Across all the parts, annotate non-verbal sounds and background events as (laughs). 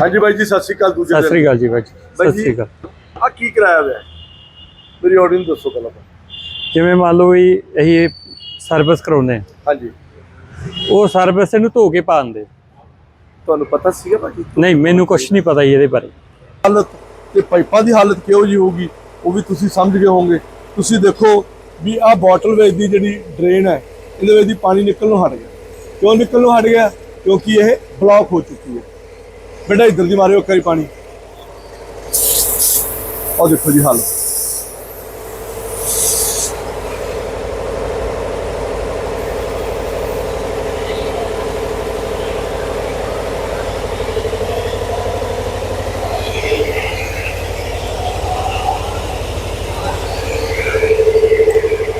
ਹਾਂਜੀ ਬਾਈ ਜੀ ਸਤਿ ਸ਼੍ਰੀ ਅਕਾਲ ਦੂਜੇ ਸਤਿ ਸ੍ਰੀ ਅਕਾਲ ਜੀ ਬਾਈ ਜੀ। ਬਾਈ ਸਤਿ ਜੀ। ਸ੍ਰੀ ਅਕਾਲ। ਆ ਕੀ ਕਰਾਇਆ ਹੋਇਆ? ਹੈ? ਮੇਰੀ ਆਡੀਅנס ਦੱਸੋ ਪਹਿਲਾਂ ਤਾਂ। ਜਿਵੇਂ ਮੰਨ ਲਓ ਵੀ ਅਸੀਂ ਸਰਵਿਸ ਕਰਾਉਂਦੇ ਹਾਂ। ਹਾਂਜੀ। ਉਹ ਸਰਵਿਸ ਇਹਨੂੰ ਧੋ ਕੇ ਪਾਉਂਦੇ ਤੁਹਾਨੂੰ ਪਤਾ ਸੀਗਾ ਭਾਜੀ? ਨਹੀਂ ਮੈਨੂੰ ਕੁਝ ਨਹੀਂ ਪਤਾ ਜੀ ਇਹਦੇ ਬਾਰੇ। ਹਾਲਤ ਤੇ ਪਾਈਪਾਂ ਦੀ ਹਾਲਤ ਕਿਹੋ ਜੀ ਹੋਊਗੀ ਉਹ ਵੀ ਤੁਸੀਂ ਸਮਝ ਗਏ ਹੋਵੋਗੇ। ਤੁਸੀਂ ਦੇਖੋ ਵੀ ਆਹ ਬੋਟਲ ਵਿੱਚ ਦੀ ਜਿਹੜੀ ਡਰੇਨ ਹੈ ਇਹਦੇ ਵਿੱਚ ਦੀ ਪਾਣੀ ਨਿਕਲਣੋਂ ਹਟ ਗਿਆ। ਕਿਉਂ ਨਿਕਲਣੋਂ ਹਟ ਗਿਆ? ਕਿਉਂਕਿ ਇਹ ਬਲੌਕ ਹੋ ਚੁੱਕੀ ਹੈ। ਬੇਟਾ, ਇੱਧਰ ਦੀ ਮਾਰਿਓ ਕਰੀ ਪਾਣੀ। ਉਹ ਦੇਖੋ ਜੀ ਹਾਲਤ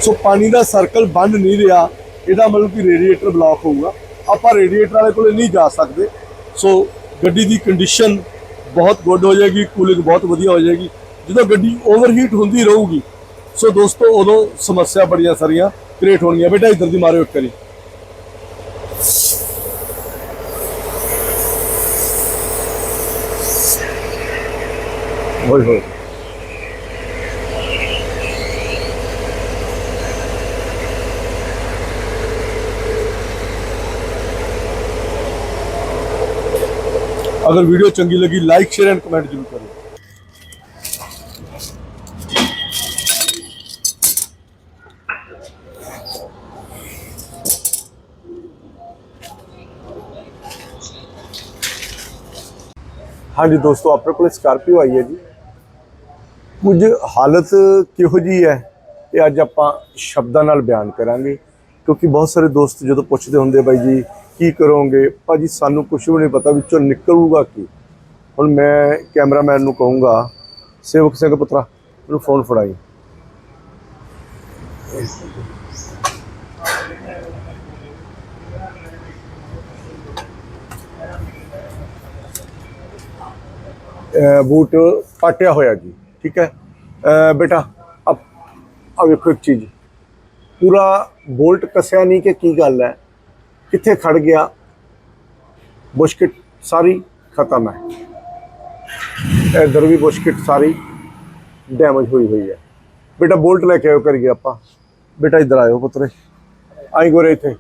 ਸੋ ਪਾਣੀ ਦਾ ਸਰਕਲ ਬੰਦ ਨਹੀਂ ਰਿਹਾ, ਇਹਦਾ ਮਤਲਬ ਕਿ ਰੇਡੀਏਟਰ ਬਲੌਕ ਹੋਊਗਾ। ਆਪਾਂ ਰੇਡੀਏਟਰ ਵਾਲੇ ਕੋਲੇ ਨਹੀਂ ਜਾ ਸਕਦੇ। ਸੋ ਗੱਡੀ ਦੀ ਕੰਡੀਸ਼ਨ ਬਹੁਤ ਗੁੱਡ ਹੋ ਜਾਏਗੀ ਕੂਲਿੰਗ ਬਹੁਤ ਵਧੀਆ ਹੋ ਜਾਏਗੀ। ਜਦੋਂ ਗੱਡੀ ਓਵਰਹੀਟ ਹੁੰਦੀ ਰਹੂਗੀ, ਸੋ ਦੋਸਤੋ ਉਦੋਂ ਸਮੱਸਿਆ ਬੜੀਆਂ ਸਾਰੀਆਂ ਕ੍ਰੀਏਟ ਹੋਣਗੀਆਂ। ਬੇਟਾ, ਇੱਧਰ ਦੀ ਮਾਰਿਓ ਇੱਕ ਕਰੀ ਹੋਏ ਹੋਏ। ਅਗਰ ਵੀਡੀਓ ਚੰਗੀ ਲੱਗੀ ਲਾਈਕ ਸ਼ੇਅਰ ਐਂਡ ਕਮੈਂਟ ਜ਼ਰੂਰ ਕਰਿਓ। ਹਾਂਜੀ ਦੋਸਤੋ, ਆਪਣੇ ਕੋਲ ਸਕਾਰਪੀਓ ਆਈ ਹੈ ਜੀ। ਕੁਝ ਹਾਲਤ ਕਿਹੋ ਜੀ ਹੈ, ਇਹ ਅੱਜ ਆਪਾਂ ਸ਼ਬਦਾਂ ਨਾਲ ਬਿਆਨ ਕਰਾਂਗੇ। ਕਿਉਂਕਿ ਬਹੁਤ ਸਾਰੇ ਦੋਸਤ ਜਦੋਂ ਪੁੱਛਦੇ ਹੁੰਦੇ ਬਾਈ ਜੀ ਕੀ ਕਰੋਗੇ? ਭਾਜੀ ਸਾਨੂੰ ਕੁਝ ਵੀ ਨਹੀਂ ਪਤਾ ਵਿੱਚੋਂ ਨਿਕਲੂਗਾ ਕੀ। ਹੁਣ ਮੈਂ ਕੈਮਰਾਮੈਨ ਨੂੰ ਕਹੂੰਗਾ, ਸੇਵਕ ਸਿੰਘ ਪੁੱਤਰਾ, ਮੈਨੂੰ ਫੋਨ ਫੜਾਈ। ਬੂਟ ਪਾਟਿਆ ਹੋਇਆ ਜੀ, ਠੀਕ ਹੈ? ਬੇਟਾ ਅਬ ਆ ਵੇਖੋ ਇੱਕ ਚੀਜ਼। ਪੂਰਾ ਬੋਲਟ ਕੱਸਿਆ ਨਹੀਂ ਕਿ ਕੀ ਗੱਲ ਹੈ? ਕਿੱਥੇ ਖੜ ਗਿਆ, ਬੁਸ਼ਕਿਟ ਸਾਰੀ ਖਤਮ ਹੈ। ਇਧਰ ਵੀ ਬੁਸ਼ਕਿਟ ਸਾਰੀ ਡੈਮੇਜ ਹੋਈ ਹੋਈ ਹੈ। ਬੇਟਾ ਬੋਲਟ ਲੈ ਕੇ ਆਇਓ ਕਰੀਏ ਆਪਾਂ। ਬੇਟਾ ਇੱਧਰ ਆਇਓ ਪੁੱਤਰੇ। ਆਈ ਗੋਰੇ ਇੱਥੇ।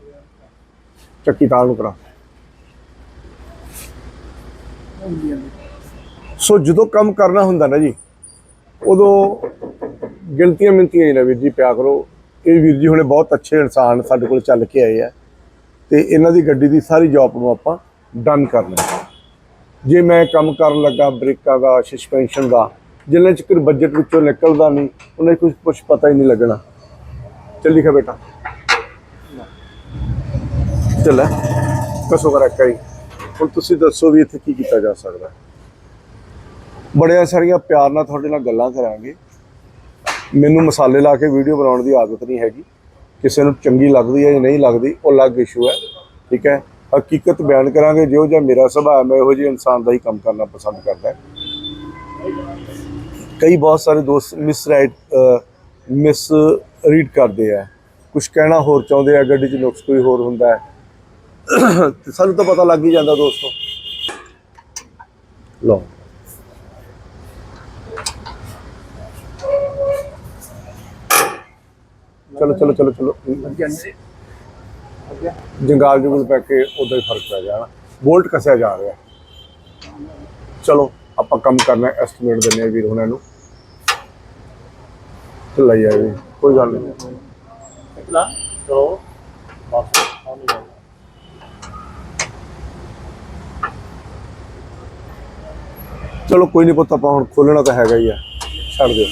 ਚੱਕੀ ਤਾਲ ਨੂੰ ਕਰਾ। ਸੋ ਜਦੋਂ ਕੰਮ ਕਰਨਾ ਹੁੰਦਾ ਨਾ ਜੀ, ਉਦੋਂ ਗਿਣਤੀਆਂ ਮਿੰਤੀਆਂ ਹੀ ਨਾ ਵੀਰ ਜੀ, ਪਿਆ ਕਰੋ। ਇਹ ਵੀਰ ਜੀ ਹੁਣੇ ਬਹੁਤ ਅੱਛੇ ਇਨਸਾਨ ਸਾਡੇ ਕੋਲ ਚੱਲ ਕੇ ਆਏ ਆ। ਤੇ ਇਹਨਾਂ ਦੀ ਗੱਡੀ ਦੀ ਸਾਰੀ ਜੌਬ ਨੂੰ ਆਪਾਂ ਡਨ ਕਰਨਾ ਹੈ। ਜੇ ਮੈਂ ਕੰਮ ਕਰਨ ਲੱਗਾ ਬ੍ਰੇਕਾਂ ਦਾ ਸਸਪੈਂਸ਼ਨ ਦਾ, ਜਿੰਨੇ ਚਿਰ ਬਜਟ ਵਿੱਚੋਂ ਨਿਕਲਦਾ ਨਹੀਂ, ਉਹਨੇ ਕੁਝ ਕੁਝ ਪਤਾ ਹੀ ਨਹੀਂ ਲੱਗਣਾ। ਚੱਲੀ ਖਾ ਬੇਟਾ। ਚੱਲ ਕਸੋ ਕਰਾ ਕਰੀ ਹੁਣ ਤੁਸੀਂ ਦੱਸੋ ਵੀ ਇੱਥੇ ਕੀ ਕੀਤਾ ਜਾ ਸਕਦਾ ਹੈ। ਬੜੀਆਂ ਸਾਰੀਆਂ ਪਿਆਰ ਨਾਲ ਤੁਹਾਡੇ ਨਾਲ ਗੱਲਾਂ ਕਰਾਂਗੇ। ਮੈਨੂੰ ਮਸਾਲੇ ਲਾ ਕੇ ਵੀਡੀਓ ਬਣਾਉਣ ਦੀ ਆਦਤ ਨਹੀਂ ਹੈਗੀ। ਕਿਸੇ ਨੂੰ ਚੰਗੀ ਲੱਗਦੀ ਹੈ ਜਾਂ ਨਹੀਂ ਲੱਗਦੀ, ਉਹ ਅਲੱਗ ਇਸ਼ੂ ਹੈ, ਠੀਕ ਹੈ? ਹਕੀਕਤ ਬਿਆਨ ਕਰਾਂਗੇ, ਜੋ ਜਿਹਾ ਮੇਰਾ ਸੁਭਾਅ, ਮੈਂ ਇਹੋ ਜਿਹੇ ਇਨਸਾਨ ਦਾ ਹੀ ਕੰਮ ਕਰਨਾ ਪਸੰਦ ਕਰਦਾ ਹੈ। ਕਈ ਬਹੁਤ ਸਾਰੇ ਦੋਸਤ ਮਿਸ ਰਾਈਟ ਮਿਸ ਰੀਡ ਕਰਦੇ ਆ। ਕੁਝ ਕਹਿਣਾ ਹੋਰ ਚਾਹੁੰਦੇ ਆ, ਗੱਡੀ 'ਚ ਨੁਕਸ ਕੋਈ ਹੋਰ ਹੁੰਦਾ ਹੈ? ਤੇ ਸਾਨੂੰ ਤਾਂ ਪਤਾ ਲੱਗ ਹੀ ਜਾਂਦਾ ਦੋਸਤੋ। ਲਓ। ਚਲੋ ਚਲੋ ਚਲੋ ਚਲੋ। ਜੰਗਾਲ ਜੁਗਲ ਪੈ ਕੇ ਉਦਾਂ ਹੀ ਫ਼ਰਕ ਪੈ ਜਾਣਾ ਬੋਲਟ ਕੱਸਿਆ ਜਾ ਰਿਹਾ। ਚਲੋ ਆਪਾਂ ਕੰਮ ਕਰਨਾ ਐਸਟੀਮੇਟ ਦਿੰਨੇ ਆ ਵੀਰ ਹੁਣਾਂ ਨੂੰ। ਚਲਾਈ ਆ ਵੀ ਕੋਈ ਗੱਲ ਨਹੀਂ। ਚਲੋ। ਕੋਈ ਨਹੀਂ ਪੁੱਤ ਆਪਾਂ ਹੁਣ ਖੋਲਣਾ ਤਾਂ ਹੈਗਾ ਹੀ ਆ ਛੱਡ ਦਿਓ।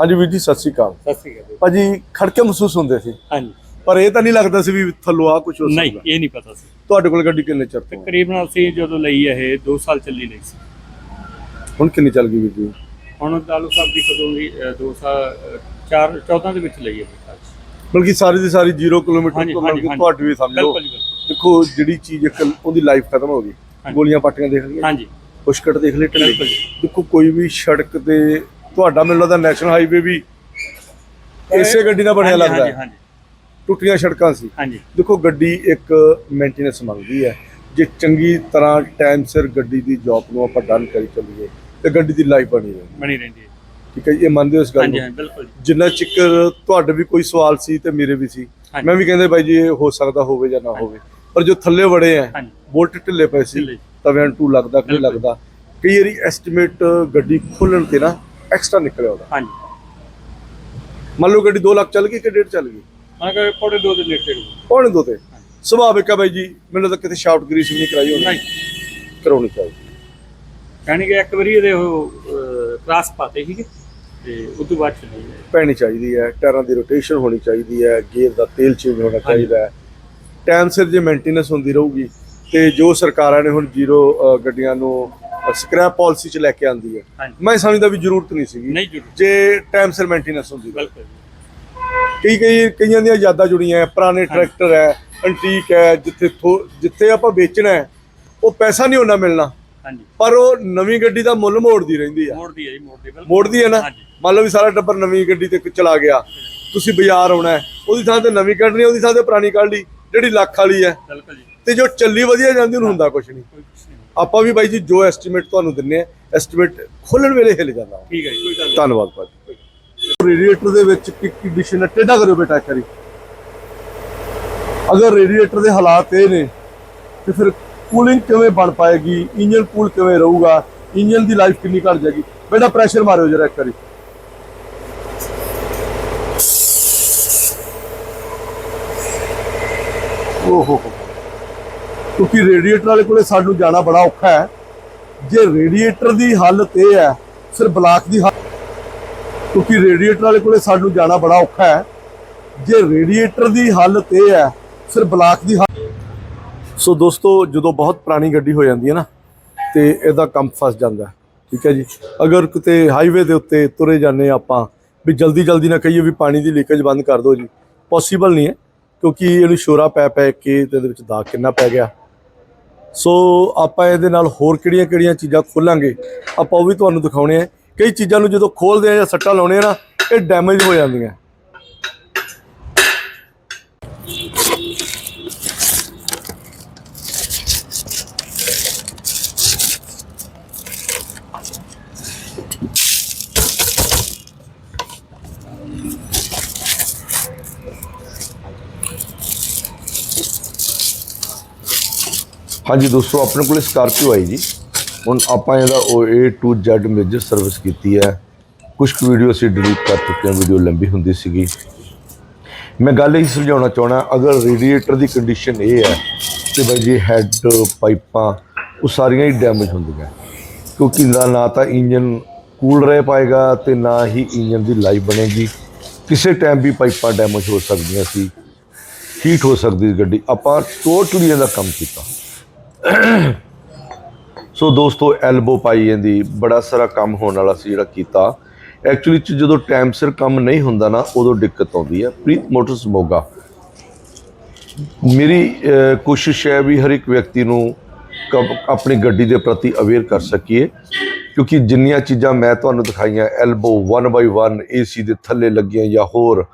ਹਾਂਜੀ ਵੀਰ ਜੀ ਸਤਿ ਸ਼੍ਰੀ ਅਕਾਲ। ਸਤਿ ਸ੍ਰੀ ਅਕਾਲ ਭਾਜੀ ਖੜਕੇ ਮਹਿਸੂਸ ਹੁੰਦੇ ਸੀ। ਹਾਂਜੀ। ਪਰ ਇਹ ਤਾਂ ਨਹੀਂ ਲੱਗਦਾ ਸੀ ਵੀ ਥੱਲੋਂ ਆ ਕੁਝ ਹੋ ਨਹੀਂ ਸਕਦਾ ਇਹ ਨਹੀਂ ਪਤਾ ਸੀ। ਤੁਹਾਡੇ ਕੋਲ ਗੱਡੀ ਕਿੰਨੇ ਚਿਰ ਤੋਂ ਤਕਰੀਬਨ ਅਸੀਂ ਜਦੋਂ ਲਈ ਇਹ 2 ਸਾਲ ਚੱਲੀ ਲਈ ਸੀ। ਹੁਣ ਕਿੰਨੀ ਚੱਲ ਗਈ ਵੀਰ ਜੀ? ਹੁਣ ਦਾਲੂ ਸਾਹਿਬ ਦੀ ਕਦੋਂ ਦੀ 2 ਸਾਲ 4 14 ਦੇ ਵਿੱਚ ਲਈ ਹੈ। ਬਲਕਿ ਸਾਰੀ ਦੀ ਸਾਰੀ 0 ਕਿਲੋਮੀਟਰ ਤੋਂ ਹਾਂਜੀ। ਤੁਹਾਡੀ ਵੀ ਸਮਝ ਲਓ। ਦੇਖੋ ਜਿਹੜੀ ਚੀਜ਼ ਇੱਕ ਉਹਦੀ ਲਾਈਫ ਖਤਮ ਹੋ ਗਈ। ਗੋਲੀਆਂ ਪਾਟੀਆਂ ਦੇਖ ਲਈਆਂ। ਹਾਂਜੀ। ਪੁਸ਼ਕਟ ਦੇਖ ਲਈ। ਟੱਲੀ। ਦੇਖੋ ਕੋਈ ਵੀ ਸੜਕ ਤੇ ਤੁਹਾਡਾ ਮੈਨੂੰ ਲੱਗਦਾ ਨੈਸ਼ਨਲ ਹਾਈਵੇ ਵੀ ਇਸੇ ਗੱਡੀ ਨਾਲ ਬਣਿਆ ਹਾਂਜੀ, ਲੱਗਦਾ। ਹਾਂਜੀ ਹੈ ਹਾਂਜੀ। ਟੁੱਟੀਆਂ ਸੜਕਾਂ ਸੀ। ਹਾਂਜੀ। ਦੇਖੋ ਗੱਡੀ ਇੱਕ ਮੇਨਟੇਨੈਂਸ ਮੰਗਦੀ ਹੈ। ਜੇ ਚੰਗੀ ਤਰ੍ਹਾਂ ਟਾਈਮ ਸਿਰ ਗੱਡੀ ਦੀ ਜੌਬ ਨੂੰ ਆਪਾਂ ਡਨ ਕਰੀ ਚੱਲੀਏ ਤੇ ਗੱਡੀ ਦੀ ਲਾਈਫ ਬਣੀ ਰਹੇ ਬਣੀ ਰਹਿੰਦੀ ਹੈ। ਠੀਕ ਹੈ ਇਹ ਮੰਨਦੇ ਹੋ ਇਸ ਗੱਲ ਹਾਂਜੀ ਨੂੰ? ਹਾਂ ਬਿਲਕੁਲ। ਜਿੰਨਾ ਚਿਕਰ ਤੁਹਾਡੇ ਵੀ ਕੋਈ ਸਵਾਲ ਸੀ ਤੇ ਮੇਰੇ ਵੀ ਸੀ। ਹਾਂਜੀ। ਮੈਂ ਵੀ ਕਹਿੰਦੇ ਬਾਈ ਜੀ ਇਹ ਹੋ ਸਕਦਾ ਹੋਵੇ ਜਾਂ ਨਾ ਹੋਵੇ। ਪਰ ਜੋ ਥੱਲੇ ਵੜੇ ਆ ਹਾਂਜੀ। ਬੋਲਟ ਢਿੱਲੇ ਪਏ ਸੀ ਢਿੱਲੇ। ਤਵਿਆਂ ਟੂ ਲੱਗਦਾ ਕਿ ਨਹੀਂ ਬਿਲਕੁਲ। ਲੱਗਦਾ? ਕਈ ਵਾਰੀ ਐਸਟੀਮੇਟ ਗੱਡੀ ਖੋਲਣ ਤੇ ਨਾ ਐਕਸਟਰਾ ਨਿਕਲਿਆ ਉਹਦਾ? ਹਾਂਜੀ। ਮੰਨ ਲਓ ਗੱਡੀ 2 ਲੱਖ ਚੱਲ ਗਈ ਕਿ ਡੇਢ ਚੱਲ ਗਈ? ਮੈਂ ਕਿਹਾ ਪੌੜੇ ਦੋ ਦੇ ਨੇੜੇ। ਪੌਣੇ ਦੋ ਤੇ। ਸੁਭਾਵਿਕ ਹੈ ਬਾਈ ਜੀ ਮੈਨੂੰ ਤਾਂ ਕਿਤੇ ਸ਼ਾਫਟ ਗਰੀਸ ਵੀ ਨਹੀਂ ਕਰਾਈ ਹੋਣੀ। ਨਹੀਂ। ਕਰਾਉਣੀ ਚਾਹੀਦੀ। ਕਹਿਣੀ ਕਿ ਇੱਕ ਵਾਰੀ ਇਹਦੇ ਉਹ ਕਲਾਸ ਪਾਤੇ ਸੀਗੇ ਤੇ ਉਸ ਤੋਂ ਬਾਅਦ ਚਲੀ ਪੈਣੀ ਚਾਹੀਦੀ ਹੈ ਟਾਇਰਾਂ ਦੀ ਰੋਟੇਸ਼ਨ ਹੋਣੀ ਚਾਹੀਦੀ ਹੈ ਗੇਅਰ ਦਾ ਤੇਲ ਚੇਂਜ ਹੋਣਾ ਚਾਹੀਦਾ ਹੈ। ਟਾਈਮ ਸਿਰ ਜੇ ਮੇਨਟੇਨੈਂਸ ਹੁੰਦੀ ਰਹੂਗੀ ਤੇ ਜੋ ਸਰਕਾਰਾਂ ਨੇ ਹੁਣ ਜ਼ੀਰੋ ਗੱਡੀਆਂ ਨੂੰ ਸਕ੍ਰੈਪ ਪਾਲਿਸੀ ਚ ਲੈ ਕੇ ਆਂਦੀ ਹੈ। ਮੈਂ ਸਮਝਦਾ ਵੀ ਜ਼ਰੂਰਤ ਨਹੀਂ ਸੀਗੀ। ਨਹੀਂ ਜ਼ਰੂਰ ਜੇ ਟਾਈਮ ਸਿਰ ਮੇਨਟੇਨੈਂਸ ਹੁੰਦੀ। ਤਾਂ। ਬਿਲਕੁਲ ਕਈ ਕਈ ਕਈਆਂ ਦੀਆਂ ਯਾਦਾਂ ਜੁੜੀਆਂ ਹੈ ਪੁਰਾਣੇ ਟਰੈਕਟਰ ਹੈ ਐਂਟੀਕ ਹੈ ਜਿੱਥੇ ਥੋ- ਜਿੱਥੇ ਆਪਾਂ ਵੇਚਣਾ ਹੈ ਉਹ ਪੈਸਾ ਨਹੀਂ ਉਹਨਾਂ ਮਿਲਣਾ। ਹਾਂਜੀ। ਪਰ ਉਹ ਨਵੀਂ ਗੱਡੀ ਦਾ ਮੁੱਲ ਮੋੜਦੀ ਰਹਿੰਦੀ ਆ ਮੋੜਦੀ ਹੈ ਜੀ ਮੋੜਦੀ ਬਿਲਕੁਲ। ਮੋੜਦੀ ਹੈ ਨਾ? ਹਾਂਜੀ। ਮੰਨ ਲਓ ਵੀ ਸਾਰਾ ਟੱਬਰ ਨਵੀਂ ਗੱਡੀ ਤੇ ਚਲਾ ਗਿਆ। ਤੁਸੀਂ ਬਾਜ਼ਾਰ ਆਉਣਾ ਹੈ ਉਹਦੀ ਥਾਂ ਤੇ ਨਵੀਂ ਕੱਢਣੀ ਹੈ, ਉਹਦੀ ਥਾਂ ਤੇ ਪੁਰਾਣੀ ਕੱਢ ਲਈ ਜਿਹੜੀ ਲੱਖ ਵਾਲੀ ਹੈ। ਬਿਲਕੁਲ ਜੀ। ਤੇ ਜੋ ਚੱਲੀ ਵਧੀਆ ਜਾਂਦੀ ਉਹਨੂੰ ਹੁੰਦਾ ਕੁਝ ਨਹੀਂ। ਕੋਈ ਕੁਛ ਨਹੀਂ ਆਪਾਂ ਵੀ ਬਾਈ ਜੀ ਜੋ ਐਸਟੀਮੇਟ ਤੁਹਾਨੂੰ ਦਿੰਨੇ ਆ ਐਸਟੀਮੇਟ ਖੋਲਣ ਵੇਲੇ ਹਿੱਲ ਜਾਂਦਾ। ਠੀਕ ਹੈ ਜੀ ਕੋਈ ਗੱਲ ਨਹੀਂ। ਧੰਨਵਾਦ ਭਾਜੀ। ਰੇਡੀਏਟਰ ਦੇ ਵਿੱਚ ਕੀ ਕੰਡੀਸ਼ਨ ਹੈ ਟੇਢਾ ਕਰਿਓ ਬੇਟਾ ਅਗਰ ਰੇਡੀਏਟਰ ਦੇ ਹਾਲਾਤ ਇਹ ਨੇ ਤੇ ਫਿਰ ਕੂਲਿੰਗ ਕਿਵੇਂ ਬਣ ਪਾਏਗੀ ਇੰਜਨ ਕੂਲ ਕਿਵੇਂ ਰਹੂਗਾ ਇੰਜਨ ਦੀ ਲਾਈਫ ਕਿੰਨੀ ਘਟ ਜਾਏਗੀ। ਬੇਟਾ ਪ੍ਰੈਸ਼ਰ ਮਾਰਿਓ ਜਰਾ ਇੱਕ ਵਾਰੀ। ਓਹੋ ਹੋ। ਕਿਉਂਕਿ ਰੇਡੀਏਟਰ ਵਾਲੇ ਕੋਲੇ ਸਾਨੂੰ ਜਾਣਾ ਬੜਾ ਔਖਾ ਹੈ। ਜੇ ਰੇਡੀਏਟਰ ਦੀ ਹਾਲਤ ਇਹ ਹੈ ਫਿਰ ਬਲਾਕ ਦੀ ਹਾਲਤ ਕਿਉਂਕਿ ਰੇਡੀਏਟਰ ਵਾਲੇ ਕੋਲੇ ਸਾਨੂੰ ਜਾਣਾ ਬੜਾ ਔਖਾ ਹੈ। ਜੇ ਰੇਡੀਏਟਰ ਦੀ ਹਾਲਤ ਇਹ ਹੈ ਫਿਰ ਬਲਾਕ ਦੀ ਹਾਲਤ ਸੋ ਦੋਸਤੋ, ਜਦੋਂ ਬਹੁਤ ਪੁਰਾਣੀ ਗੱਡੀ ਹੋ ਜਾਂਦੀ ਹੈ ਨਾ, ਤੇ ਇਹਦਾ ਕੰਮ ਫਸ ਜਾਂਦਾ ਠੀਕ ਹੈ ਜੀ? ਅਗਰ ਕਿਤੇ ਹਾਈਵੇ ਦੇ ਉੱਤੇ ਤੁਰੇ ਜਾਂਦੇ ਆਪਾਂ, ਵੀ ਜਲਦੀ ਜਲਦੀ ਨਾ ਕਹੀਏ ਵੀ ਪਾਣੀ ਦੀ ਲੀਕੇਜ ਬੰਦ ਕਰ ਦਿਓ ਜੀ। ਪੋਸੀਬਲ ਨਹੀਂ ਹੈ, ਕਿਉਂਕਿ ਇਹਨੂੰ ਸ਼ੋਰਾ ਪੈ ਪੈ ਕੇ ਤੇ ਇਹਦੇ ਵਿੱਚ ਦਾਗ ਕਿੰਨਾ ਪੈ ਗਿਆ। ਸੋ ਆਪਾਂ ਇਹਦੇ ਨਾਲ ਹੋਰ ਕਿਹੜੀਆਂ ਕਿਹੜੀਆਂ ਚੀਜ਼ਾਂ ਖੋਲਾਂਗੇ, ਆਪਾਂ ਉਹ ਵੀ ਤੁਹਾਨੂੰ ਦਿਖਾਉਣੇ ਆ। ਕਈ ਚੀਜ਼ਾਂ ਨੂੰ ਜਦੋਂ ਖੋਲਦੇ ਆ ਜਾਂ ਸੱਟਾਂ ਲਾਉਣੇ ਆ ਨਾ, ਇਹ ਡੈਮੇਜ ਹੋ ਜਾਂਦੀਆਂ। ਹਾਂਜੀ ਦੋਸਤੋ, ਆਪਣੇ ਕੋਲ ਸਕਾਰਪੀਓ ਆਈ ਜੀ। ਹੁਣ ਆਪਾਂ ਇਹਦਾ ਉਹ A to Z major service ਕੀਤੀ ਹੈ। ਕੁਝ ਕੁ ਵੀਡੀਓ ਅਸੀਂ ਡਿਲੀਟ ਕਰ ਚੁੱਕੇ ਹਾਂ ਵੀਡੀਓ ਲੰਬੀ ਹੁੰਦੀ ਸੀਗੀ। ਮੈਂ ਗੱਲ ਇਹ ਸਮਝਾਉਣਾ ਚਾਹਣਾ ਅਗਰ ਰੇਡੀਏਟਰ ਦੀ ਕੰਡੀਸ਼ਨ ਇਹ ਹੈ ਕਿ ਬਈ ਜੀ ਹੈੱਡ ਪਾਈਪਾਂ, ਉਹ ਸਾਰੀਆਂ ਹੀ ਡੈਮੇਜ ਹੁੰਦੀਆਂ। ਕਿਉਂਕਿ ਨਾ ਨਾ ਤਾਂ ਇੰਜਨ ਕੂਲ ਰਹਿ ਪਾਏਗਾ ਤੇ ਨਾ ਹੀ ਇੰਜਨ ਦੀ ਲਾਈਫ ਬਣੇਗੀ। ਕਿਸੇ ਟਾਈਮ ਵੀ ਪਾਈਪਾਂ ਡੈਮੇਜ ਹੋ ਸਕਦੀਆਂ ਸੀ ਹੀਟ ਹੋ ਸਕਦੀ ਸੀ ਗੱਡੀ। ਆਪਾਂ ਟੋਟਲੀ ਇਹਦਾ ਕੰਮ ਕੀਤਾ। ਸੋ ਦੋਸਤੋ ਐਲਬੋ ਪਾਈ ਜਾਂਦੀ, ਬੜਾ ਸਾਰਾ ਕੰਮ ਹੋਣ ਵਾਲਾ ਸੀ ਜਿਹੜਾ ਕੀਤਾ। ਐਕਚੁਅਲੀ ਚ ਜਦੋਂ ਟਾਈਮ ਸਿਰ ਕੰਮ ਨਹੀਂ ਹੁੰਦਾ ਨਾ, ਉਦੋਂ ਦਿੱਕਤ ਆਉਂਦੀ ਹੈ। ਪ੍ਰੀਤ ਮੋਟਰਸ ਮੋਗਾ। ਮੇਰੀ ਕੋਸ਼ਿਸ਼ ਹੈ ਵੀ ਹਰ ਇੱਕ ਵਿਅਕਤੀ ਨੂੰ ਕਬ- ਆਪਣੀ ਗੱਡੀ ਦੇ ਪ੍ਰਤੀ ਅਵੇਅਰ ਕਰ ਸਕੀਏ। ਕਿਉਂਕਿ ਜਿੰਨੀਆਂ ਚੀਜ਼ਾਂ ਮੈਂ ਤੁਹਾਨੂੰ ਦਿਖਾਈਆਂ ਐਲਬੋ 1 ਬਾਈ 1 ਏਸੀ ਦੇ ਥੱਲੇ ਲੱਗੀਆਂ ਜਾਂ ਹੋਰ,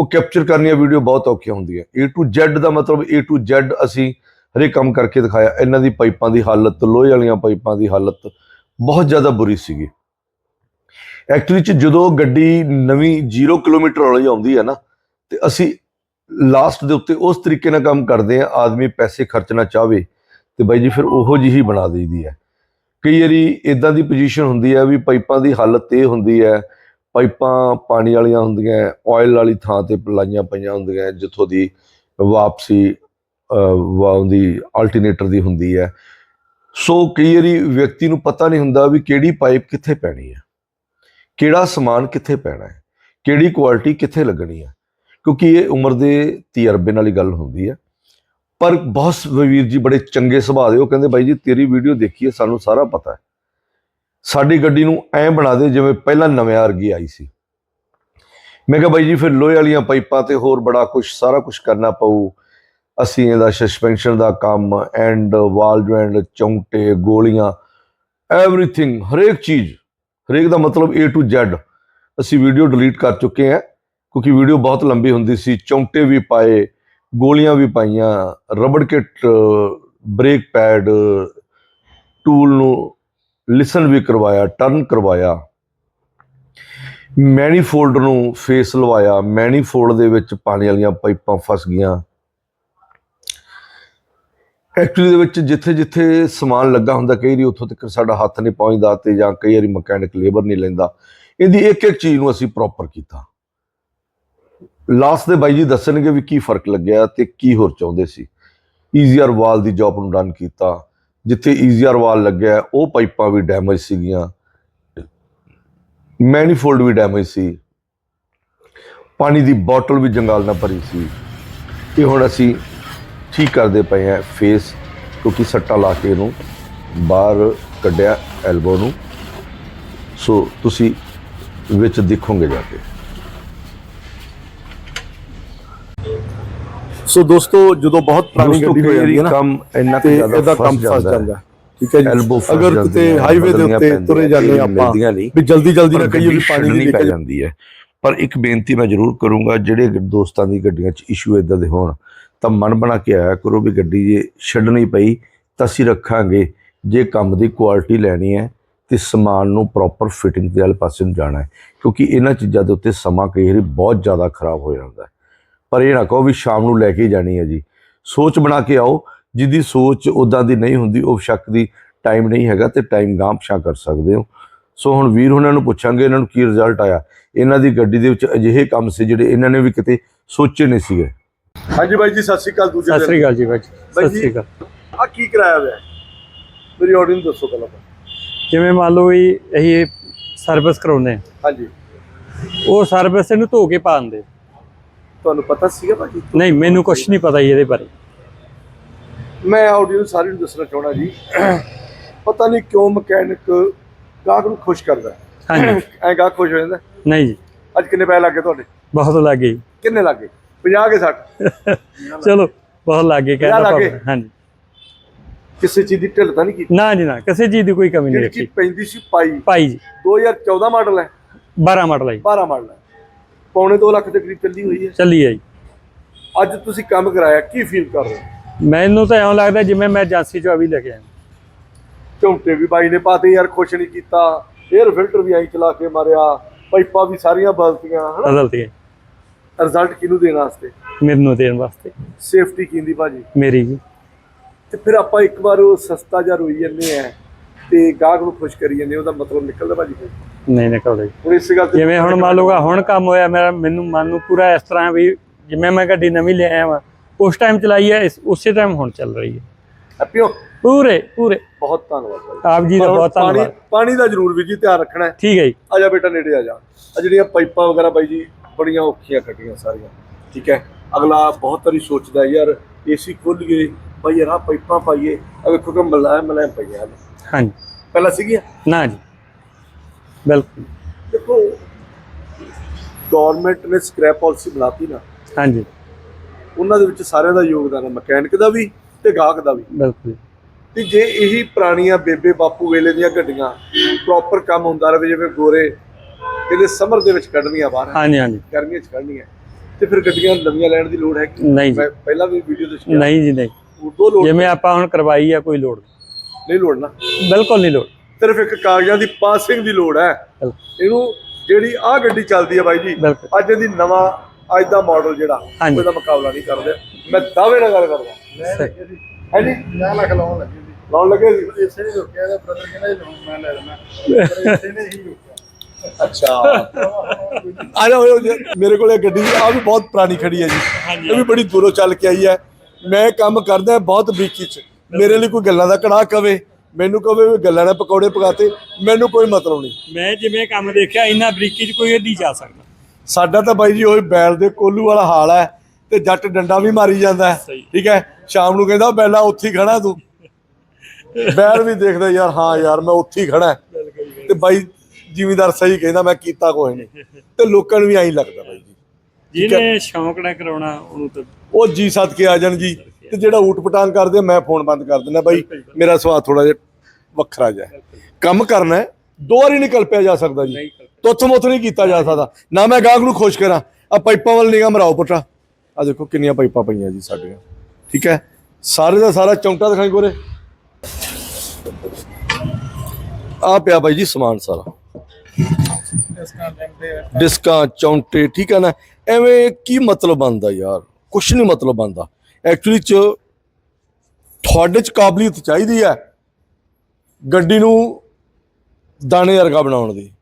ਉਹ ਕੈਪਚਰ ਕਰਨੀਆਂ ਵੀਡੀਓ ਬਹੁਤ ਔਖੀਆਂ ਹੁੰਦੀਆਂ। A to Z ਦਾ ਮਤਲਬ A to Z ਅਸੀਂ ਹਰੇਕ ਕੰਮ ਕਰਕੇ ਦਿਖਾਇਆ। ਇਹਨਾਂ ਦੀ ਪਾਈਪਾਂ ਦੀ ਹਾਲਤ, ਲੋਹੇ ਵਾਲੀਆਂ ਪਾਈਪਾਂ ਦੀ ਹਾਲਤ ਬਹੁਤ ਜ਼ਿਆਦਾ ਬੁਰੀ ਸੀਗੀ। ਐਕਚੁਅਲੀ ਚ ਜਦੋਂ ਗੱਡੀ ਨਵੀਂ 0 ਕਿਲੋਮੀਟਰ ਵਾਲੀ ਆਉਂਦੀ ਹੈ ਨਾ, ਤੇ ਅਸੀਂ ਲਾਸਟ ਦੇ ਉੱਤੇ ਉਸ ਤਰੀਕੇ ਨਾਲ ਕੰਮ ਕਰਦੇ ਆ ਆਦਮੀ ਪੈਸੇ ਖਰਚਣਾ ਚਾਹਵੇ, ਤੇ ਬਾਈ ਜੀ ਫਿਰ ਉਹੋ ਜਿਹੀ ਹੀ ਬਣਾ ਦਈਦੀ ਹੈ। ਕਈ ਵਾਰੀ ਇਦਾਂ ਦੀ ਪੋਜੀਸ਼ਨ ਹੁੰਦੀ ਹੈ ਵੀ ਪਾਈਪਾਂ ਦੀ ਹਾਲਤ ਇਹ ਹੁੰਦੀ ਹੈ, ਪਾਈਪਾਂ ਪਾਣੀ ਵਾਲੀਆਂ ਹੁੰਦੀਆਂ ਆਇਲ ਵਾਲੀ ਥਾਂ ਤੇ ਲਾਈਆਂ ਪਈਆਂ ਹੁੰਦੀਆਂ, ਜਿੱਥੋਂ ਦੀ ਵਾਪਸੀ ਵਾਉ ਦੀ ਅਲਟਰਨੇਟਰ ਦੀ ਹੁੰਦੀ ਹੈ। ਸੋ ਕਈ ਵਾਰੀ ਵਿਅਕਤੀ ਨੂੰ ਪਤਾ ਨਹੀਂ ਹੁੰਦਾ ਵੀ ਕਿਹੜੀ ਪਾਈਪ ਕਿੱਥੇ ਪੈਣੀ ਹੈ, ਕਿਹੜਾ ਸਮਾਨ ਕਿੱਥੇ ਪੈਣਾ ਹੈ, ਕਿਹੜੀ ਕੁਆਲਿਟੀ ਕਿੱਥੇ ਲੱਗਣੀ ਹੈ। ਕਿਉਂਕਿ ਇਹ ਉਮਰ ਦੇ ਤਜਰਬੇ ਨਾਲ ਹੀ ਗੱਲ ਹੁੰਦੀ ਹੈ। ਪਰ ਬਹੁਤ ਵੀਰ ਜੀ ਬੜੇ ਚੰਗੇ ਸੁਭਾਅ ਦੇ, ਉਹ ਕਹਿੰਦੇ ਬਾਈ ਜੀ, ਤੇਰੀ ਵੀਡੀਓ ਦੇਖੀ ਹੈ, ਸਾਨੂੰ ਸਾਰਾ ਪਤਾ ਹੈ। ਸਾਡੀ ਗੱਡੀ ਨੂੰ ਐਂ ਬਣਾ ਦੇ ਜਿਵੇਂ ਪਹਿਲਾਂ ਨਵੇਂ ਵਰਗੀ ਆਈ ਸੀ। ਮੈਂ ਕਿਹਾ ਬਾਈ ਜੀ, ਫਿਰ ਲੋਹੇ ਵਾਲੀਆਂ ਪਾਈਪਾਂ ਤੇ ਹੋਰ ਬੜਾ ਕੁਝ ਸਾਰਾ ਕੁਝ ਕਰਨਾ ਪਊ। ਅਸੀਂ ਇਹਦਾ ਸਸਪੈਂਸ਼ਨ ਦਾ ਕੰਮ ਐਂਡ ਵਾਲ ਜੁਆਇੰਟ ਚੌਂਟੇ, ਗੋਲੀਆਂ ਐਵਰੀਥਿੰਗ ਹਰੇਕ ਚੀਜ਼, ਹਰੇਕ ਦਾ ਮਤਲਬ A to Z ਅਸੀਂ ਵੀਡੀਓ ਡਿਲੀਟ ਕਰ ਚੁੱਕੇ ਹਾਂ, ਕਿਉਂਕਿ ਵੀਡੀਓ ਬਹੁਤ ਲੰਬੀ ਹੁੰਦੀ ਸੀ, ਚੌਂਟੇ ਵੀ ਪਾਏ, ਗੋਲੀਆਂ ਵੀ ਪਾਈਆਂ, rubber kit brake pad tool ਨੂੰ ਲਿਸਨ ਵੀ ਕਰਵਾਇਆ ਟਰਨ ਕਰਵਾਇਆ ਮੈਨੀਫੋਲਡ ਨੂੰ ਫੇਸ ਲਵਾਇਆ ਮੈਨੀਫੋਲਡ ਦੇ ਵਿੱਚ ਪਾਣੀ ਵਾਲੀਆਂ ਪਾਈਪਾਂ ਫਸ ਗਈਆਂ ਫੈਕਟਰੀ ਦੇ ਵਿੱਚ ਜਿੱਥੇ ਜਿੱਥੇ ਸਮਾਨ ਲੱਗਾ ਹੁੰਦਾ, ਕਈ ਵਾਰੀ ਉੱਥੋਂ ਤੱਕ ਸਾਡਾ ਹੱਥ ਨਹੀਂ ਪਹੁੰਚਦਾ ਤੇ ਜਾਂ ਕਈ ਵਾਰੀ ਮਕੈਨਿਕ ਲੇਬਰ ਨਹੀਂ ਲੈਂਦਾ। ਇਹਦੀ ਇੱਕ ਇੱਕ ਚੀਜ਼ ਨੂੰ ਅਸੀਂ ਪ੍ਰੋਪਰ ਕੀਤਾ। ਲਾਸਟ ਦੇ ਬਾਈ ਜੀ ਦੱਸਣਗੇ ਵੀ ਕੀ ਫ਼ਰਕ ਲੱਗਿਆ ਤੇ ਕੀ ਹੋਰ ਚਾਹੁੰਦੇ ਸੀ। ਈਜ਼ੀਆਰ ਵਾਲ ਦੀ ਜੌਬ ਨੂੰ ਡਨ ਕੀਤਾ। ਜਿੱਥੇ ਈਜ਼ੀਆਰ ਵਾਲ ਲੱਗਿਆ, ਉਹ ਪਾਈਪਾਂ ਵੀ ਡੈਮੇਜ ਸੀਗੀਆਂ। ਮੈਨੀਫੋਲਡ ਵੀ ਡੈਮੇਜ ਸੀ। ਪਾਣੀ ਦੀ ਬੋਟਲ ਵੀ ਜੰਗਾਲ ਨਾਲ ਭਰੀ ਸੀ। ਇਹ ਹੁਣ ਅਸੀਂ ਠੀਕ ਕਰਦੇ ਪਏ ਆ ਫੇਸ ਕਿਉਂਕਿ ਸੱਟਾ ਲਾ ਕੇ ਇਹਨੂੰ ਬਾਹਰ ਕੱਢਿਆ ਐਲਬੋ ਨੂੰ। ਸੋ ਤੁਸੀਂ ਵਿੱਚ ਦੇਖੋਗੇ ਜਾ ਕੇ। ਸੋ ਦੋਸਤੋ ਜਦੋਂ ਬਹੁਤ ਪੁਰਾਣੀ ਗੱਡੀ ਹੋ ਜਾਂਦੀ ਹੈ ਨਾ ਕੰਮ ਇੰਨਾ ਕੁ ਜ਼ਿਆਦਾ ਇਹਦਾ ਕੰਮ ਫਸ ਜਾਂਦਾ ਠੀਕ ਹੈ ਜੀ। ਅਗਰ ਕਿਤੇ ਹਾਈਵੇ ਦੇ ਉੱਤੇ ਤੁਰੇ ਜਾਂਦੇ ਆਪਾਂ। ਵੀ ਜਲਦੀ ਜਲਦੀ ਨਾ ਕਹੀਏ ਵੀ ਪਾਣੀ ਦੀ ਨਿਕਲ ਜਾਂਦੀ ਹੈ। ਪਰ ਇੱਕ ਬੇਨਤੀ ਮੈਂ ਜ਼ਰੂਰ ਕਰੂੰਗਾ, ਜਿਹੜੇ ਦੋਸਤਾਂ ਦੀ ਗੱਡੀਆਂ 'ਚ ਇਸ਼ੂ ਇਦਾਂ ਦੇ ਹੋਣ, ਤਾਂ ਮਨ ਬਣਾ ਕੇ ਆਇਆ ਕਰੋ ਵੀ ਗੱਡੀ ਜੇ ਛੱਡਣੀ ਪਈ ਤਾਂ ਅਸੀਂ ਰੱਖਾਂਗੇ। ਜੇ ਕੰਮ ਦੀ ਕੁਆਲਿਟੀ ਲੈਣੀ ਹੈ ਤੇ ਸਮਾਨ ਨੂੰ ਪ੍ਰੋਪਰ ਫਿਟਿੰਗ ਦੇ ਵਾਲੇ ਪਾਸੇ ਨੂੰ ਜਾਣਾ ਹੈ, ਕਿਉਂਕਿ ਇਹਨਾਂ ਚੀਜ਼ਾਂ ਦੇ ਉੱਤੇ ਸਮਾਂ ਕਈ ਵਾਰੀ ਬਹੁਤ ਜ਼ਿਆਦਾ ਖਰਾਬ ਹੋ ਜਾਂਦਾ ਹੈ। ਪਰ ਇਹ ਨਾ ਕਹੋ ਵੀ ਸ਼ਾਮ ਨੂੰ ਲੈ ਕੇ ਜਾਣੀ ਹੈ ਜੀ। ਸੋਚ ਬਣਾ ਕੇ ਆਓ, ਜਿਹਦੀ ਸੋਚ ਉਦਾਂ ਦੀ ਨਹੀਂ ਹੁੰਦੀ, ਉਹ ਸ਼ੱਕ ਦੀ ਟਾਈਮ ਨਹੀਂ ਹੈਗਾ ਤੇ ਟਾਈਮ ਗਾਂਪਸ਼ਾ ਕਰ ਸਕਦੇ ਹੋ। ਸੋ ਹੁਣ ਵੀਰ ਉਹਨਾਂ ਨੂੰ ਪੁੱਛਾਂਗੇ ਇਹਨਾਂ ਨੂੰ ਕੀ ਰਿਜ਼ਲਟ ਆਇਆ? ਇਹਨਾਂ ਦੀ ਗੱਡੀ ਦੇ ਵਿੱਚ ਅਜਿਹੇ ਕੰਮ ਸੀ ਜਿਹੜੇ ਇਹਨਾਂ ਨੇ ਵੀ ਕਿਤੇ ਸੋਚੇ ਨਹੀਂ ਸੀਗੇ। ਹਾਂਜੀ ਬਾਈ ਜੀ ਸਤਿ ਸ਼੍ਰੀ ਅਕਾਲ ਦੂਜੇ ਸਤਿ ਸ੍ਰੀ ਅਕਾਲ ਜੀ ਬਾਈ ਜੀ, ਸਤਿ ਸ੍ਰੀ ਅਕਾਲ। ਆ ਕੀ ਕਰਾਇਆ ਹੋਇਆ? ਮੇਰੀ ਆਡੀਓ ਨੂੰ ਦੱਸੋ ਪਹਿਲਾਂ ਜਿਵੇਂ ਮੰਨ ਲਓ ਵੀ ਅਸੀਂ ਸਰਵਿਸ ਕਰਾਉਂਦੇ ਹਾਂ, ਹਾਂਜੀ। ਉਹ ਸਰਵਿਸ ਇਹਨੂੰ ਧੋ ਕੇ ਪਾ ਦਿੰਦੇ ਤੁਹਾਨੂੰ ਪਤਾ ਸੀਗਾ ਭਾਜੀ ਨਹੀਂ ਮੈਨੂੰ ਕੁਝ ਨਹੀਂ ਪਤਾ ਇਹਦੇ ਬਾਰੇ। ਮੈਂ ਆਡੀਓ ਸਾਰੀ ਨੂੰ ਦੱਸਣਾ ਚਾਹਣਾ ਜੀ। ਪਤਾ ਨਹੀਂ ਕਿਉਂ ਮਕੈਨਿਕ ਗਾਹਕ ਨੂੰ ਖੁਸ਼ ਕਰਦਾ। ਹਾਂਜੀ। ਐਂ ਗਾਹਕ ਖੁਸ਼ ਹੋ ਜਾਂਦਾ ਨਹੀਂ ਜੀ। ਅੱਜ ਕਿੰਨੇ ਪੈਸੇ ਲੱਗੇ ਤੁਹਾਡੇ? ਬਹੁਤ ਲੱਗੇ ਕਿੰਨੇ ਲੱਗੇ 50 ਕੇ 60 (laughs) ਚਲੋ ਬਹੁਤ ਲੱਗੇ? ਭਾਵੇਂ ਹਾਂਜੀ। ਕਿਸੇ ਚੀਜ਼ ਦੀ ਢਿੱਲ ਤਾਂ ਨਹੀਂ ਕੀਤੀ? ਨਾ ਜੀ ਨਾ ਕਿਸੇ ਚੀਜ਼ ਦੀ ਕੋਈ ਕਮੀ ਨਹੀਂ ਰੱਖੀ। ਪੈਂਦੀ ਸੀ ਪਾਈ। ਭਾਈ ਜੀ। 2014 ਮਾਡਲ ਹੈ। 12 ਮਾਡਲ ਹੈ ਜੀ। 12 ਮਾਡਲ ਹੈ। ਪੌਣੇ 2 ਲੱਖ ਦੇ ਕਰੀਬ ਚੱਲੀ ਹੋਈ ਹੈ। ਚੱਲੀ ਹੈ ਜੀ। ਅੱਜ ਤੁਸੀਂ ਕੰਮ ਕਰਾਇਆ ਕੀ ਫੀਲ ਕਰ ਰਹੇ ਹੋ? ਮੈਨੂੰ ਤਾਂ ਐਂ ਲੱਗਦਾ ਜਿਵੇਂ ਮੈਂ ਏਜੰਸੀ ਚੋਂ ਵੀ ਲੈ ਕੇ ਆਇਆ। ਝੁੰਟੇ ਵੀ ਬਾਈ ਨੇ ਪਾਤੇ ਯਾਰ ਖੁਸ਼ ਨਹੀਂ ਕੀਤਾ। 에ਅਰ ਫਿਲਟਰ ਵੀ ਐਂ ਚਲਾ ਕੇ ਮਾਰਿਆ ਪਾਈਪਾਂ ਵੀ ਸਾਰੀਆਂ ਬਦਲਤੀਆਂ ਹਨਾ? ਬਦਲਤੀ ਹੈ ਰਿਜ਼ਲਟ ਕਿਹਨੂੰ ਦੇਣ ਵਾਸਤੇ? ਮੈਨੂੰ ਦੇਣ ਵਾਸਤੇ। ਸੇਫਟੀ ਕਿੰਦੀ ਭਾਜੀ? ਮੇਰੀ ਜੀ। ਤੇ ਫਿਰ ਆਪਾਂ ਇੱਕ ਵਾਰ ਉਹ ਸਸਤਾ ਜਿਹਾ ਰੋਈ ਜੰਨੇ ਆ ਤੇ ਗਾਹਕ ਨੂੰ ਖੁਸ਼ ਕਰੀ ਜੰਨੇ ਉਹਦਾ ਮਤਲਬ ਨਿਕਲਦਾ ਭਾਜੀ। ਨਹੀਂ ਨਿਕਲਦਾ ਜੀ। ਹੁਣ ਇਸ ਗੱਲ ਜਿਵੇਂ ਹੁਣ ਮੰਨ ਲਓਗਾ ਹੁਣ ਕੰਮ ਹੋਇਆ ਮੇਰਾ ਮੈਨੂੰ ਮਨ ਨੂੰ ਪੂਰਾ ਇਸ ਤਰ੍ਹਾਂ ਵੀ ਜਿਵੇਂ ਮੈਂ ਗੱਡੀ ਨਵੀਂ ਲੈ ਆਇਆ ਵਾਂ ਉਸ ਟਾਈਮ ਚਲਾਈ ਹੈ ਉਸੇ ਟਾਈਮ ਹੁਣ ਚੱਲ ਰਹੀ ਹੈ ਹੈਪੀ ਹੋ ਪੂਰੇ ਪੂਰੇ। ਬਹੁਤ ਧੰਨਵਾਦ ਆਪ ਜੀ ਦਾ ਬਹੁਤ ਧੰਨਵਾਦ। ਪਾਣੀ ਦਾ ਜ਼ਰੂਰ ਵੀ ਜੀ ਧਿਆਨ ਰੱਖਣਾ ਹੈ। ਠੀਕ ਹੈ ਜੀ। ਆ ਜਾ ਬੇਟਾ ਨੇੜੇ ਆ ਜਾ। ਆ ਜਿਹੜੀਆਂ ਪਾਈਪਾਂ ਵਗੈਰਾ ਬਾਈ ਜੀ ਬੜੀਆਂ ਔਖੀਆਂ ਕੱਟੀਆਂ ਸਾਰੀਆਂ। ਠੀਕ ਹੈ? ਅਗਲਾ ਬਹੁਤ ਵਾਰੀ ਸੋਚਦਾ ਯਾਰ ਏਸੀ ਖੁੱਲ ਗਏ ਬਾਈ ਯਾਰ ਆਹ ਪਾਈਪਾਂ ਪਾਈਏ। ਆ ਵੇਖੋ ਕਿ ਮਲਾਇਮ ਮਲਾਇਮ ਪਈਆਂ ਨੇ। ਹਾਂਜੀ। ਪਹਿਲਾਂ ਸੀਗੀਆਂ? ਨਾ ਜੀ। ਬਿਲਕੁਲ। ਦੇਖੋ ਗਵਰਨਮੈਂਟ ਨੇ ਸਕ੍ਰੈਪ ਪਾਲਿਸੀ ਬਣਾਤੀ ਨਾ। ਹਾਂਜੀ। ਉਹਨਾਂ ਦੇ ਵਿੱਚ ਸਾਰਿਆਂ ਦਾ ਯੋਗਦਾਨ ਹੈ। ਮਕੈਨਿਕ ਦਾ ਵੀ ਤੇ ਗਾਹਕ ਦਾ ਵੀ। ਬਿਲਕੁਲ ਤੇ ਜੇ ਇਹੀ ਪੁਰਾਣੀਆਂ ਬੇਬੇ ਬਾਪੂ ਵੇਲੇ ਦੀਆਂ ਗੱਡੀਆਂ ਪ੍ਰੋਪਰ ਕੰਮ ਹੁੰਦਾ ਰਹੇ ਜਿਵੇਂ ਗੋਰੇ ਇਹਦੇ ਸਮਰ ਦੇ ਵਿੱਚ ਕੱਢਣੀਆਂ ਬਾਹਰ। ਹਾਂਜੀ ਹਾਂਜੀ। ਗਰਮੀਆਂ 'ਚ ਕੱਢਣੀਆਂ। ਤੇ ਫਿਰ ਗੱਡੀਆਂ ਨਵੀਆਂ ਲੈਣ ਦੀ ਲੋੜ ਹੈ ਕਿ ਨਹੀਂ ਜੀ। ਪਹਿਲਾਂ ਵੀ ਵੀਡੀਓ ਦੇ ਵਿੱਚ ਨਹੀਂ ਜੀ ਨਹੀਂ। ਉਦੋਂ ਲੋੜ ਜਿਵੇਂ ਆਪਾਂ ਹੁਣ ਕਰਵਾਈ ਆ ਕੋਈ ਲੋੜ ਨਹੀਂ। ਲੋੜ ਨਾ। ਬਿਲਕੁਲ ਨਹੀਂ ਲੋੜ। ਸਿਰਫ ਇੱਕ ਕਾਗਜ਼ਾਂ ਦੀ ਪਾਸਿੰਗ ਦੀ ਲੋੜ ਹੈ। ਇਹਨੂੰ ਜਿਹੜੀ ਆਹ ਗੱਡੀ ਚੱਲਦੀ ਹੈ ਬਾਈ ਜੀ ਅੱਜ ਇਹਦੀ ਨਵਾਂ ਅੱਜ ਦਾ ਮਾਡਲ ਜਿਹੜਾ। ਉਹਦਾ ਮੁਕਾਬਲਾ ਨਹੀਂ ਕਰਦੇ। ਮੈਂ ਦਾਅਵੇ ਨਾਲ ਗੱਲ ਕਰਦਾ। ਹੈ ਜੀ 50 ਲੱਖ ਲਾਉਣ ਲੱਗੇ ਸੀ। ਲਾਉਣ ਲੱਗੇ ਸੀ? ਇਸੇ ਨੇ ਰੁਕਿਆ ਇਹਦਾ ਬ੍ਰਦਰ ਕਹਿੰਦਾ ਇਹ ਲੋਨ ਮੈਂ ਲੈ ਲੈਣਾ। ਪਰ ਇਸੇ ਨੇ ਹੀ ਰੁਕਿਆ। ਅੱਛਾ। ਆ ਜਾ ਹੋਇਓ ਜੀ, ਮੇਰੇ ਕੋਲ ਇਹ ਗੱਡੀ ਆ ਵੀ ਬਹੁਤ ਪੁਰਾਣੀ ਖੜੀ ਹੈ ਜੀ। ਇਹ ਵੀ ਬੜੀ ਦੂਰੋਂ ਚੱਲ ਕੇ ਆਈ ਹੈ। ਮੈਂ ਕੰਮ ਕਰਦਾ ਬਹੁਤ ਬਰੀਕੀ ਚ। ਮੇਰੇ ਲਈ ਕੋਈ ਗੱਲਾਂ ਦਾ ਕੜਾ ਕਵੇ ਮੈਨੂੰ ਕਵੇ ਵੀ ਗੱਲਾਂ ਨਾਲ ਪਕੌੜੇ ਪਕਾਤੇ ਮੈਨੂੰ ਕੋਈ ਮਤਲਬ ਨਹੀਂ। ਮੈਂ ਜਿਵੇਂ ਕੰਮ ਦੇਖਿਆ ਇੰਨਾ ਬਰੀਕੀ ਚ ਕੋਈ ਨਹੀਂ ਜਾ ਸਕਦਾ। ਸਾਡਾ ਤਾਂ ਬਾਈ ਜੀ ਉਹ ਬੈਲ ਦੇ ਕੋਲੂ ਵਾਲਾ ਹਾਲ ਹੈ ਤੇ ਜੱਟ ਡੰਡਾ ਵੀ ਮਾਰੀ ਜਾਂਦਾ। ਠੀਕ ਹੈ? ਸ਼ਾਮ ਨੂੰ ਕਹਿੰਦਾ ਬੈਲਾ ਉੱਥੇ ਹੀ ਖੜਾ ਤੂੰ। ਬੈਲ ਵੀ ਦੇਖਦਾ ਯਾਰ ਹਾਂ ਯਾਰ ਮੈਂ ਉੱਥੇ ਹੀ ਖੜਾ। ਤੇ ਬਾਈ ਜ਼ਿਮੀਦਾਰ ਸਹੀ ਕਹਿੰਦਾ ਮੈਂ ਕੀਤਾ ਕੋਈ ਨਹੀਂ। ਤੇ ਲੋਕਾਂ ਨੂੰ ਵੀ ਐਂ ਲੱਗਦਾ ਬਾਈ ਜੀ। ਜਿਹਨੇ ਸ਼ੌਂਕ ਨਾਲ ਕਰਾਉਣਾ ਉਹਨੂੰ ਤਾਂ ਉਹ ਜੀ ਸੱਦ ਕੇ ਆ ਜਾਣ ਜੀ। ਤੇ ਜਿਹੜਾ ਊਟ ਪਟਾਂਗ ਕਰਦੇ ਮੈਂ ਫੋਨ ਬੰਦ ਕਰ ਦਿੰਦਾ ਬਾਈ। ਮੇਰਾ ਸੁਭਾਅ ਥੋੜਾ ਜਿਹਾ ਵੱਖਰਾ ਜਿਹਾ। ਕੰਮ ਕਰਨਾ ਹੈ, ਦੋ ਵਾਰੀ ਨਹੀਂ ਕਲਪਿਆ ਜਾ ਸਕਦਾ ਜੀ। ਤੁੱਥ ਮੁੱਥ ਨਹੀਂ ਕੀਤਾ ਜਾ ਸਕਦਾ। ਨਾ ਮੈਂ ਗਾਹਕ ਨੂੰ ਖੁਸ਼ ਕਰਾਂ। ਆ ਪਾਈਪਾਂ ਵੱਲ ਨਿਗਾਹ ਮਰਾਓ ਪੁੱਟਾ ਆ ਦੇਖੋ ਕਿੰਨੀਆਂ ਪਾਈਪਾਂ ਪਈਆਂ ਜੀ ਸਾਡੀਆਂ ਠੀਕ ਹੈ? ਸਾਰੇ ਦਾ ਸਾਰਾ ਚੌਂਟਾ ਦਿਖਾਈ ਗੋਰੇ। ਆ ਪਿਆ ਬਾਈ ਜੀ ਸਮਾਨ ਸਾਰਾ। ਡਿਸਕਾਂ ਚੌਂਟੇ, ਠੀਕ ਹੈ ਨਾ? ਐਵੇਂ ਕੀ ਮਤਲਬ ਬਣਦਾ ਯਾਰ? ਕੁਛ ਨਹੀਂ ਮਤਲਬ ਬਣਦਾ। ਐਕਚੁਅਲੀ ਚ ਤੁਹਾਡੇ ਚ ਕਾਬਲੀਅਤ ਚਾਹੀਦੀ ਹੈ ਗੱਡੀ ਨੂੰ ਦਾਣੇ ਵਰਗਾ ਬਣਾਉਣ ਦੀ।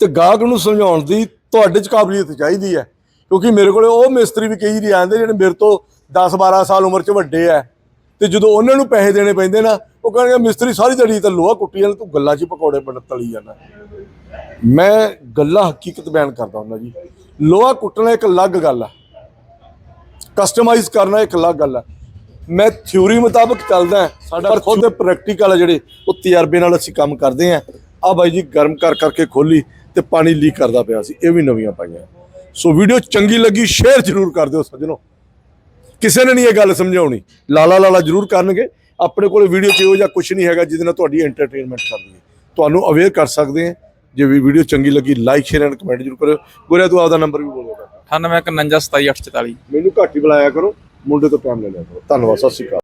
ਤੇ ਗਾਹਕ ਨੂੰ ਸਮਝਾਉਣ ਦੀ ਤੁਹਾਡੇ ਚ ਕਾਬਲੀਅਤ ਚਾਹੀਦੀ ਹੈ। ਕਿਉਂਕਿ ਮੇਰੇ ਕੋਲੇ ਉਹ ਮਿਸਤਰੀ ਵੀ ਕਈ ਵਾਰੀ ਆਉਂਦੇ ਜਿਹੜੇ ਮੇਰੇ ਤੋਂ 10 12 ਸਾਲ ਉਮਰ ਚ ਵੱਡੇ ਆ ਤੇ ਜਦੋਂ ਉਹਨਾਂ ਨੂੰ ਪੈਸੇ ਦੇਣੇ ਪੈਂਦੇ ਨਾ ਉਹ ਕਹਿੰਦੇ ਮਿਸਤਰੀ ਸਾਰੀ ਦਿਹਾੜੀ ਤਾਂ ਲੋਹਾ ਕੁੱਟੀ ਜਾਂਦਾ ਤੂੰ ਗੱਲਾਂ 'ਚ ਪਕੌੜੇ ਬਣ ਤਲੀ ਜਾਂਦਾ। ਮੈਂ ਗੱਲਾਂ ਹਕੀਕਤ ਬਿਆਨ ਕਰਦਾ ਹੁੰਦਾ ਜੀ। ਲੋਹਾ ਕੁੱਟਣਾ ਇੱਕ ਅਲੱਗ ਗੱਲ ਹੈ ਕਸਟਮਾਈਜ਼ ਕਰਨਾ ਇੱਕ ਅਲੱਗ ਗੱਲ ਹੈ ਮੈਂ ਥਿਊਰੀ ਮੁਤਾਬਕ ਚੱਲਦਾ ਸਾਡਾ ਖੁਦ ਦੇ ਪ੍ਰੈਕਟੀਕਲ ਆ ਜਿਹੜੇ ਉਹ ਤਜਰਬੇ ਨਾਲ ਅਸੀਂ ਕੰਮ ਕਰਦੇ ਆ ਆ ਬਾਈ ਜੀ ਗਰਮ ਕਰ ਕਰਕੇ ਖੋਲੀ ਤੇ ਪਾਣੀ ਲੀਕ ਕਰਦਾ ਪਿਆ ਸੀ। ਇਹ ਵੀ ਨਵੀਆਂ ਪਾਈਆਂ। ਸੋ ਵੀਡੀਓ ਚੰਗੀ ਲੱਗੀ ਸ਼ੇਅਰ ਜ਼ਰੂਰ ਕਰ ਦਿਓ ਸੱਜਣੋ। ਕਿਸੇ ਨੇ ਨਹੀਂ ਇਹ ਗੱਲ ਸਮਝਾਉਣੀ। ਲਾਲਾ ਲਾਲਾ ਜ਼ਰੂਰ ਕਰਨਗੇ। ਆਪਣੇ ਕੋਲ ਵੀਡੀਓ 'ਚ ਇਹੋ ਜਿਹਾ ਕੁਝ ਨਹੀਂ ਹੈਗਾ ਜਿਹਦੇ ਨਾਲ ਤੁਹਾਡੀ ਐਂਟਰਟੇਨਮੈਂਟ ਕਰਦੀ ਹੈ। ਤੁਹਾਨੂੰ ਅਵੇਅਰ ਕਰ ਸਕਦੇ ਆ ਜੇ ਵੀ ਵੀਡੀਓ ਚੰਗੀ ਲੱਗੀ ਲਾਈਕ ਸ਼ੇਅਰ ਐਂਡ ਕਮੈਂਟ ਜ਼ਰੂਰ ਕਰਿਓ। ਗੁਰਿਆ ਤੂੰ ਆਪਦਾ ਨੰਬਰ ਵੀ ਬੋਲੇਗਾ 98 51 27 844 ਮੈਨੂੰ ਘੱਟ ਹੀ ਬੁਲਾਇਆ ਕਰੋ। ਮੁੰਡੇ ਤੋਂ ਟਾਈਮ ਲੈ ਲਿਆ ਕਰੋ। ਧੰਨਵਾਦ ਸਤਿ ਸ਼੍ਰੀ ਅਕਾਲ।